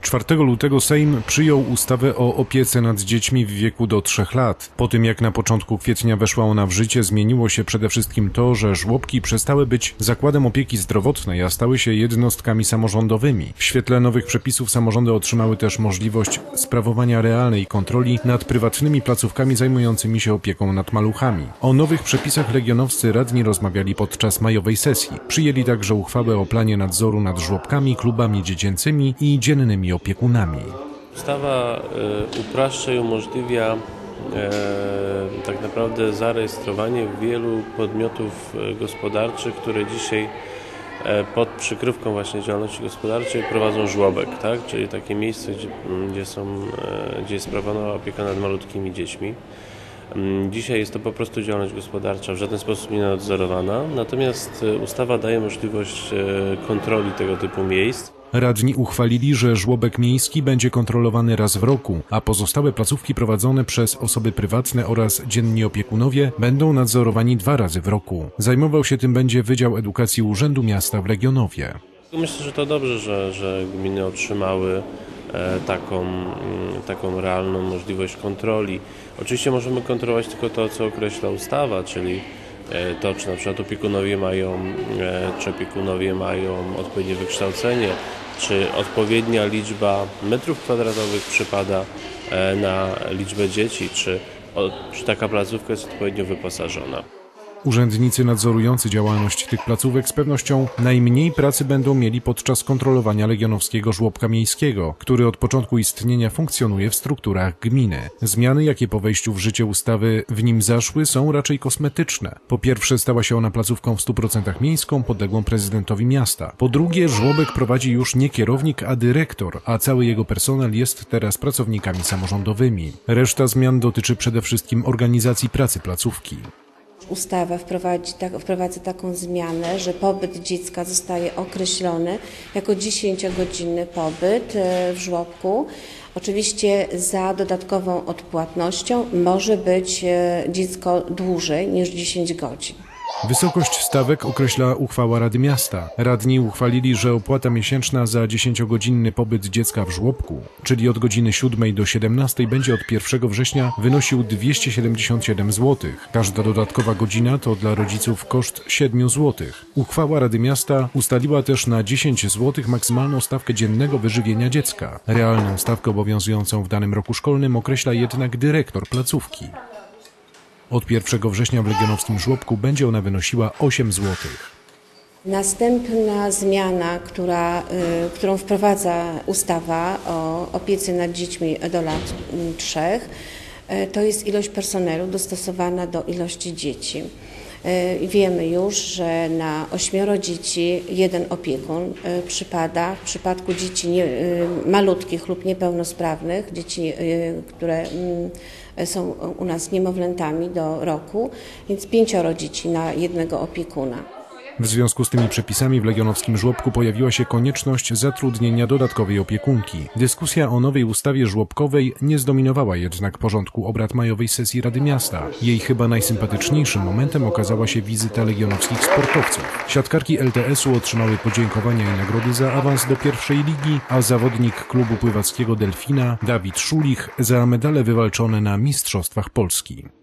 4 lutego Sejm przyjął ustawę o opiece nad dziećmi w wieku do 3 lat. Po tym jak na początku kwietnia weszła ona w życie, zmieniło się przede wszystkim to, że żłobki przestały być zakładem opieki zdrowotnej, a stały się jednostkami samorządowymi. W świetle nowych przepisów samorządy otrzymały też możliwość sprawowania realnej kontroli nad prywatnymi placówkami zajmującymi się opieką nad maluchami. O nowych przepisach legionowscy radni rozmawiali podczas majowej sesji. Przyjęli także uchwałę o planie nadzoru nad żłobkami, klubami dziecięcymi i dziennymi opiekunami. Ustawa e, upraszcza i umożliwia e, tak naprawdę zarejestrowanie wielu podmiotów e, gospodarczych, które dzisiaj pod przykrywką właśnie działalności gospodarczej prowadzą żłobek, tak? czyli takie miejsce, gdzie, są, gdzie jest sprawowana opieka nad malutkimi dziećmi. Mm, Dzisiaj jest to po prostu działalność gospodarcza, w żaden sposób nie nadzorowana, natomiast e, ustawa daje możliwość e, kontroli tego typu miejsc. Radni uchwalili, że żłobek miejski będzie kontrolowany raz w roku, a pozostałe placówki prowadzone przez osoby prywatne oraz dzienni opiekunowie będą nadzorowani dwa razy w roku. Zajmował się tym będzie Wydział Edukacji Urzędu Miasta w Legionowie. Myślę, że to dobrze, że, że gminy otrzymały taką, mm, taką realną możliwość kontroli. Oczywiście możemy kontrolować tylko to, co określa ustawa, czyli e, to, czy na przykład opiekunowie mają, e, czy opiekunowie mają odpowiednie wykształcenie, czy odpowiednia liczba metrów kwadratowych przypada e, na liczbę dzieci, czy, czy taka placówka jest odpowiednio wyposażona. Urzędnicy nadzorujący działalność tych placówek z pewnością najmniej pracy będą mieli podczas kontrolowania legionowskiego żłobka miejskiego, który od początku istnienia funkcjonuje w strukturach gminy. Zmiany, jakie po wejściu w życie ustawy w nim zaszły, są raczej kosmetyczne. Po pierwsze, stała się ona placówką w 100% miejską, podległą prezydentowi miasta. Po drugie, żłobek prowadzi już nie kierownik, a dyrektor, a cały jego personel jest teraz pracownikami samorządowymi. Reszta zmian dotyczy przede wszystkim organizacji pracy placówki. Ustawa wprowadzi, tak, wprowadza taką zmianę, że pobyt dziecka zostaje określony jako 10-godzinny pobyt e, w żłobku. Oczywiście za dodatkową odpłatnością może być e, dziecko dłużej niż 10 godzin. Wysokość stawek określa uchwała Rady Miasta. Radni uchwalili, że opłata miesięczna za 10-godzinny pobyt dziecka w żłobku, czyli od godziny 7 do 17, będzie od 1 września wynosił 277 zł. Każda dodatkowa godzina to dla rodziców koszt 7 zł. Uchwała Rady Miasta ustaliła też na 10 zł maksymalną stawkę dziennego wyżywienia dziecka. Realną stawkę obowiązującą w danym roku szkolnym określa jednak dyrektor placówki. Od 1 września w legionowskim żłobku będzie ona wynosiła 8 zł. Następna zmiana, która, y, którą wprowadza ustawa o opiece nad dziećmi do lat mm, trzech, y, to jest ilość personelu dostosowana do ilości dzieci. Y, Wiemy już, że na ośmioro dzieci jeden opiekun y, przypada. W przypadku dzieci nie, y, malutkich lub niepełnosprawnych, dzieci, które mm, są u nas niemowlętami do roku, więc pięcioro dzieci na jednego opiekuna. W związku z tymi przepisami w legionowskim żłobku pojawiła się konieczność zatrudnienia dodatkowej opiekunki. Dyskusja o nowej ustawie żłobkowej nie zdominowała jednak porządku obrad majowej sesji Rady Miasta. Jej chyba najsympatyczniejszym momentem okazała się wizyta legionowskich sportowców. Siatkarki LTS-u otrzymały podziękowania i nagrody za awans do pierwszej ligi, a zawodnik klubu pływackiego Delfina Dawid Szulich za medale wywalczone na Mistrzostwach Polski.